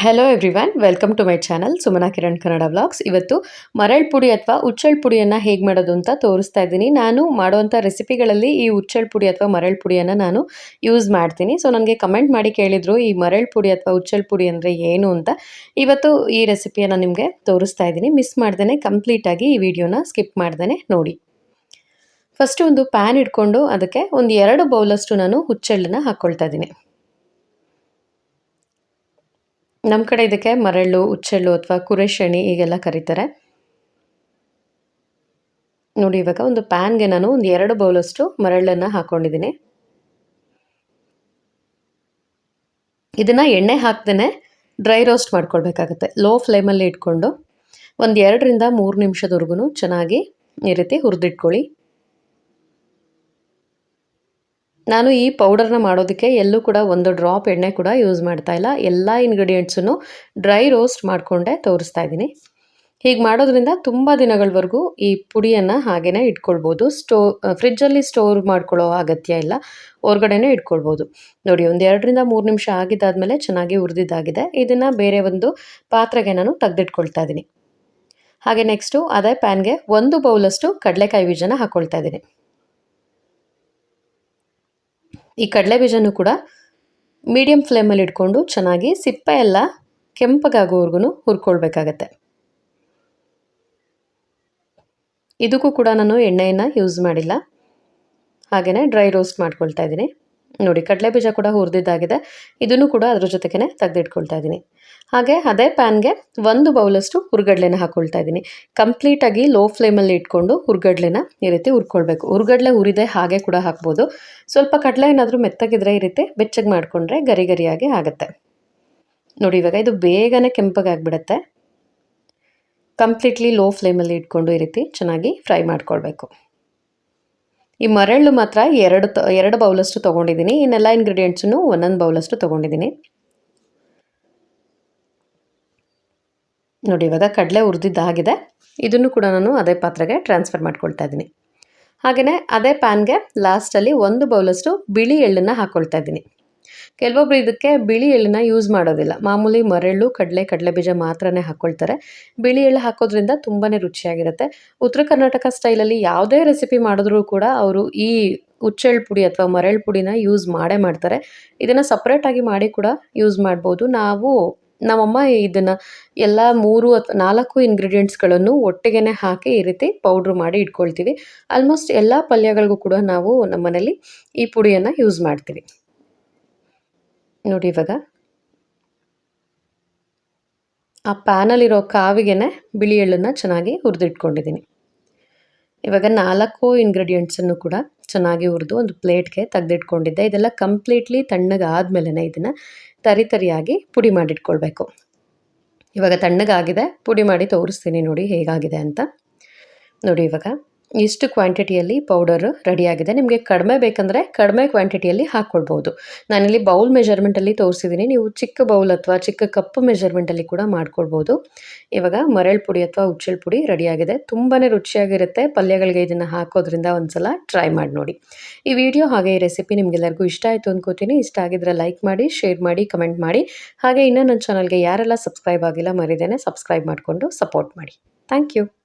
Hello everyone welcome to my channel Sumana Kiran Kannada vlogs ಇವತ್ತು ಮರಳ್ ಪುಡಿ ಅಥವಾ ಉಚ್ಚಳ್ ಪುಡಿಯನ್ನು ಹೇಗೆ ಮಾಡೋದು ಅಂತ ತೋರಿಸ್ತಾ ಇದ್ದೀನಿ. ನಾನು ಮಾಡುವಂಥ ರೆಸಿಪಿಗಳಲ್ಲಿ ಈ ಉಚ್ಚಳ್ ಪುಡಿ ಅಥವಾ ಮರಳ್ ಪುಡಿಯನ್ನು ನಾನು ಯೂಸ್ ಮಾಡ್ತೀನಿ. ಸೊ ನನಗೆ ಕಮೆಂಟ್ ಮಾಡಿ ಕೇಳಿದರು, ಈ ಮರಳ್ ಪುಡಿ ಅಥವಾ ಉಚ್ಚಳ್ ಪುಡಿ ಅಂದರೆ ಏನು ಅಂತ. ಇವತ್ತು ಈ ರೆಸಿಪಿಯನ್ನು ನಿಮಗೆ ತೋರಿಸ್ತಾ ಇದ್ದೀನಿ. ಮಿಸ್ ಮಾಡ್ದೇ ಕಂಪ್ಲೀಟಾಗಿ ಈ ವಿಡಿಯೋನ ಸ್ಕಿಪ್ ಮಾಡ್ದೇ ನೋಡಿ. ಫಸ್ಟು ಒಂದು ಪ್ಯಾನ್ ಇಟ್ಕೊಂಡು ಅದಕ್ಕೆ ಒಂದು ಎರಡು ಬೌಲಷ್ಟು ನಾನು ಹುಚ್ಚೆಳ್ಳನ್ನು ಹಾಕ್ಕೊಳ್ತಾ ಇದ್ದೀನಿ. ನಮ್ಮ ಕಡೆ ಇದಕ್ಕೆ ಮರಳು, ಉಚ್ಚೆಳ್ಳು ಅಥವಾ ಕುರೆಶಣಿ ಹೀಗೆಲ್ಲ ಕರೀತಾರೆ. ನೋಡಿ, ಇವಾಗ ಒಂದು ಪ್ಯಾನ್ಗೆ ನಾನು ಒಂದು ಎರಡು ಬೌಲಷ್ಟು ಮರಳನ್ನು ಹಾಕ್ಕೊಂಡಿದ್ದೀನಿ ಇದನ್ನು ಎಣ್ಣೆ ಹಾಕ್ದೇ ಡ್ರೈ ರೋಸ್ಟ್ ಮಾಡ್ಕೊಳ್ಬೇಕಾಗತ್ತೆ. ಲೋ ಫ್ಲೇಮಲ್ಲಿ ಇಟ್ಕೊಂಡು ಒಂದು ಎರಡರಿಂದ ಮೂರು ನಿಮಿಷದವರೆಗೂ ಚೆನ್ನಾಗಿ ಈ ರೀತಿ ಹುರಿದಿಟ್ಕೊಳ್ಳಿ. ನಾನು ಈ ಪೌಡರ್ನ ಮಾಡೋದಕ್ಕೆ ಎಲ್ಲೂ ಕೂಡ ಒಂದು ಡ್ರಾಪ್ ಎಣ್ಣೆ ಕೂಡ ಯೂಸ್ ಮಾಡ್ತಾ ಇಲ್ಲ. ಎಲ್ಲ ಇಂಗ್ರೀಡಿಯೆಂಟ್ಸನ್ನು ಡ್ರೈ ರೋಸ್ಟ್ ಮಾಡಿಕೊಂಡೆ ತೋರಿಸ್ತಾ ಇದ್ದೀನಿ. ಹೀಗೆ ಮಾಡೋದ್ರಿಂದ ತುಂಬ ದಿನಗಳವರೆಗೂ ಈ ಪುಡಿಯನ್ನು ಹಾಗೆಯೇ ಇಟ್ಕೊಳ್ಬೋದು. ಸ್ಟೋ ಫ್ರಿಜ್ಜಲ್ಲಿ ಸ್ಟೋರ್ ಮಾಡ್ಕೊಳ್ಳೋ ಅಗತ್ಯ ಇಲ್ಲ. ಹೊರಗಡೆನೇ ಇಟ್ಕೊಳ್ಬೋದು. ನೋಡಿ, ಒಂದು ಎರಡರಿಂದ ಮೂರು ನಿಮಿಷ ಆಗಿದ್ದಾದಮೇಲೆ ಚೆನ್ನಾಗಿ ಉರಿದಿದ್ದಾಗಿದೆ ಇದನ್ನು ಬೇರೆ ಒಂದು ಪಾತ್ರೆಗೆ ನಾನು ತೆಗೆದಿಟ್ಕೊಳ್ತಾ ಇದ್ದೀನಿ. ಹಾಗೆ ನೆಕ್ಸ್ಟು ಅದೇ ಪ್ಯಾನ್ಗೆ ಒಂದು ಬೌಲಷ್ಟು ಕಡಲೆಕಾಯಿ ಬೀಜನ ಹಾಕ್ಕೊಳ್ತಾ ಇದ್ದೀನಿ. ಈ ಕಡಲೆ ಬೀಜನೂ ಕೂಡ ಮೀಡಿಯಮ್ ಫ್ಲೇಮಲ್ಲಿ ಇಟ್ಕೊಂಡು ಚೆನ್ನಾಗಿ ಸಿಪ್ಪೆ ಎಲ್ಲ ಕೆಂಪಗಾಗೋವರೆಗೂ ಹುರ್ಕೊಳ್ಬೇಕಾಗತ್ತೆ. ಇದಕ್ಕೂ ಕೂಡ ನಾನು ಎಣ್ಣೆಯನ್ನು ಯೂಸ್ ಮಾಡಿಲ್ಲ. ಹಾಗೆಯೇ ಡ್ರೈ ರೋಸ್ಟ್ ಮಾಡ್ಕೊಳ್ತಾ ಇದ್ದೀನಿ. ನೋಡಿ, ಕಡಲೆ ಬೀಜ ಕೂಡ ಹುರಿದಿದ್ದಾಗಿದೆ. ಇದನ್ನು ಕೂಡ ಅದ್ರ ಜೊತೆಗೇ ತೆಗೆದಿಟ್ಕೊಳ್ತಾ ಇದ್ದೀನಿ. ಹಾಗೆ ಅದೇ ಪ್ಯಾನ್ಗೆ ಒಂದು ಬೌಲಷ್ಟು ಹುರ್ಗಡ್ಲೆನ ಹಾಕ್ಕೊಳ್ತಾ ಇದ್ದೀನಿ. ಕಂಪ್ಲೀಟಾಗಿ ಲೋ ಫ್ಲೇಮಲ್ಲಿ ಇಟ್ಕೊಂಡು ಹುರ್ಗಡ್ಲೆನ ಈ ರೀತಿ ಹುರ್ಕೊಳ್ಬೇಕು. ಹುರ್ಗಡ್ಲೆ ಹುರಿದೆ ಹಾಗೆ ಕೂಡ ಹಾಕ್ಬೋದು. ಸ್ವಲ್ಪ ಕಡಲೆ ಏನಾದರೂ ಮೆತ್ತಗಿದ್ರೆ ಈ ರೀತಿ ಬೆಚ್ಚಗೆ ಮಾಡಿಕೊಂಡ್ರೆ ಗರಿ ಗರಿಯಾಗಿ ಆಗುತ್ತೆ. ನೋಡಿ, ಇವಾಗ ಇದು ಬೇಗನೆ ಕೆಂಪಗಾಗ್ಬಿಡುತ್ತೆ ಕಂಪ್ಲೀಟ್ಲಿ ಲೋ ಫ್ಲೇಮಲ್ಲಿ ಇಟ್ಕೊಂಡು ಈ ರೀತಿ ಚೆನ್ನಾಗಿ ಫ್ರೈ ಮಾಡ್ಕೊಳ್ಬೇಕು. ಈ ಮರಳು ಮಾತ್ರ ಎರಡು ಎರಡು ಬೌಲಷ್ಟು ತೊಗೊಂಡಿದ್ದೀನಿ. ಇನ್ನೆಲ್ಲ ಇಂಗ್ರೀಡಿಯೆಂಟ್ಸನ್ನು ಒಂದೊಂದು ಬೌಲಷ್ಟು ತೊಗೊಂಡಿದ್ದೀನಿ. ನೋಡಿ, ಇವಾಗ ಕಡಲೆ ಹುರಿದಿದ್ದಾಗಿದೆ ಇದನ್ನು ಕೂಡ ನಾನು ಅದೇ ಪಾತ್ರೆಗೆ ಟ್ರಾನ್ಸ್ಫರ್ ಮಾಡ್ಕೊಳ್ತಾ ಇದ್ದೀನಿ. ಹಾಗೆಯೇ ಅದೇ ಪ್ಯಾನ್ಗೆ ಲಾಸ್ಟಲ್ಲಿ ಒಂದು ಬೌಲಷ್ಟು ಬಿಳಿ ಎಳ್ಳನ್ನು ಹಾಕ್ಕೊಳ್ತಾ ಇದ್ದೀನಿ. ಕೆಲವೊಬ್ರು ಇದಕ್ಕೆ ಬಿಳಿ ಎಳ್ಳನ್ನ ಯೂಸ್ ಮಾಡೋದಿಲ್ಲ. ಮಾಮೂಲಿ ಮರಳು ಕಡಲೆ ಕಡಲೆ ಬೀಜ ಮಾತ್ರನೇ ಹಾಕ್ಕೊಳ್ತಾರೆ ಬಿಳಿ ಎಳ್ಳು ಹಾಕೋದ್ರಿಂದ ತುಂಬಾ ರುಚಿಯಾಗಿರುತ್ತೆ. ಉತ್ತರ ಕರ್ನಾಟಕ ಸ್ಟೈಲಲ್ಲಿ ಯಾವುದೇ ರೆಸಿಪಿ ಮಾಡಿದ್ರೂ ಕೂಡ ಅವರು ಈ ಹುಚ್ಚೆಳ್ಳು ಪುಡಿ ಅಥವಾ ಮರಳು ಪುಡಿನ ಯೂಸ್ ಮಾಡೇ ಮಾಡ್ತಾರೆ. ಇದನ್ನು ಸಪ್ರೇಟಾಗಿ ಮಾಡಿ ಕೂಡ ಯೂಸ್ ಮಾಡ್ಬೋದು. ನಾವು, ನಮ್ಮಮ್ಮ ಇದನ್ನು ಎಲ್ಲ ಮೂರು ಅಥವಾ ನಾಲ್ಕು ಇಂಗ್ರೀಡಿಯೆಂಟ್ಸ್ಗಳನ್ನು ಒಟ್ಟಿಗೆನೆ ಹಾಕಿ ಈ ರೀತಿ ಪೌಡ್ರ್ ಮಾಡಿ ಇಟ್ಕೊಳ್ತೀವಿ. ಆಲ್ಮೋಸ್ಟ್ ಎಲ್ಲ ಪಲ್ಯಗಳಿಗೂ ಕೂಡ ನಾವು ನಮ್ಮ ಮನೇಲಿ ಈ ಪುಡಿಯನ್ನು ಯೂಸ್ ಮಾಡ್ತೀವಿ. ನೋಡಿ ಇವಾಗ. ಆ ಪ್ಯಾನಲ್ಲಿರೋ ಕಾವಿಗೆನೆ ಬಿಳಿ ಎಳ್ಳನ್ನು ಚೆನ್ನಾಗಿ ಹುರಿದಿಟ್ಕೊಂಡಿದ್ದೀನಿ. ಇವಾಗ ನಾಲ್ಕು ಇಂಗ್ರೀಡಿಯೆಂಟ್ಸನ್ನು ಕೂಡ ಚೆನ್ನಾಗಿ ಹುರಿದು ಒಂದು ಪ್ಲೇಟ್ಗೆ ತೆಗೆದಿಟ್ಕೊಂಡಿದ್ದೆ. ಇದೆಲ್ಲ ಕಂಪ್ಲೀಟ್ಲಿ ತಣ್ಣಗಾದ್ಮೇಲೆ ಇದನ್ನು ತರಿ ತರಿಯಾಗಿ ಪುಡಿ ಮಾಡಿಟ್ಕೊಳ್ಬೇಕು. ಇವಾಗ ತಣ್ಣಗಾಗಿದೆ, ಪುಡಿ ಮಾಡಿ ತೋರಿಸ್ತೀನಿ ನೋಡಿ ಹೇಗಾಗಿದೆ ಅಂತ. ನೋಡಿ ಇವಾಗ ಇಷ್ಟು ಕ್ವಾಂಟಿಟಿಯಲ್ಲಿ ಪೌಡರ್ ರೆಡಿಯಾಗಿದೆ ನಿಮಗೆ ಕಡಿಮೆ ಬೇಕಂದರೆ ಕಡಿಮೆ ಕ್ವಾಂಟಿಟಿಯಲ್ಲಿ ಹಾಕ್ಕೊಳ್ಬೋದು ನಾನಿಲ್ಲಿ ಬೌಲ್ ಮೆಜರ್ಮೆಂಟಲ್ಲಿ ತೋರಿಸಿದ್ದೀನಿ ನೀವು ಚಿಕ್ಕ ಬೌಲ್ ಅಥವಾ ಚಿಕ್ಕ ಕಪ್ಪು ಮೆಜರ್ಮೆಂಟಲ್ಲಿ ಕೂಡ ಮಾಡ್ಕೊಳ್ಬೋದು ಇವಾಗ ಮರಳು ಪುಡಿ ಅಥವಾ ಉಚ್ಚಲ್ ಪುಡಿ ರೆಡಿಯಾಗಿದೆ ತುಂಬಾ ರುಚಿಯಾಗಿರುತ್ತೆ. ಪಲ್ಯಗಳಿಗೆ ಇದನ್ನು ಹಾಕೋದ್ರಿಂದ ಒಂದ್ಸಲ ಟ್ರೈ ಮಾಡಿ ನೋಡಿ. ಈ ವಿಡಿಯೋ ಹಾಗೆ ಈ ರೆಸಿಪಿ ನಿಮಗೆಲ್ಲರಿಗೂ ಇಷ್ಟ ಆಯಿತು ಅಂದ್ಕೋತೀನಿ ಇಷ್ಟ ಆಗಿದ್ರೆ ಲೈಕ್ ಮಾಡಿ ಶೇರ್ ಮಾಡಿ ಕಮೆಂಟ್ ಮಾಡಿ. ಹಾಗೆ ಇನ್ನೂ ನನ್ನ ಚಾನಲ್ಗೆ ಯಾರೆಲ್ಲ ಸಬ್ಸ್ಕ್ರೈಬ್ ಆಗಿಲ್ಲ ಮರಿದೇನೆ ಸಬ್ಸ್ಕ್ರೈಬ್ ಮಾಡಿಕೊಂಡು ಸಪೋರ್ಟ್ ಮಾಡಿ. Thank you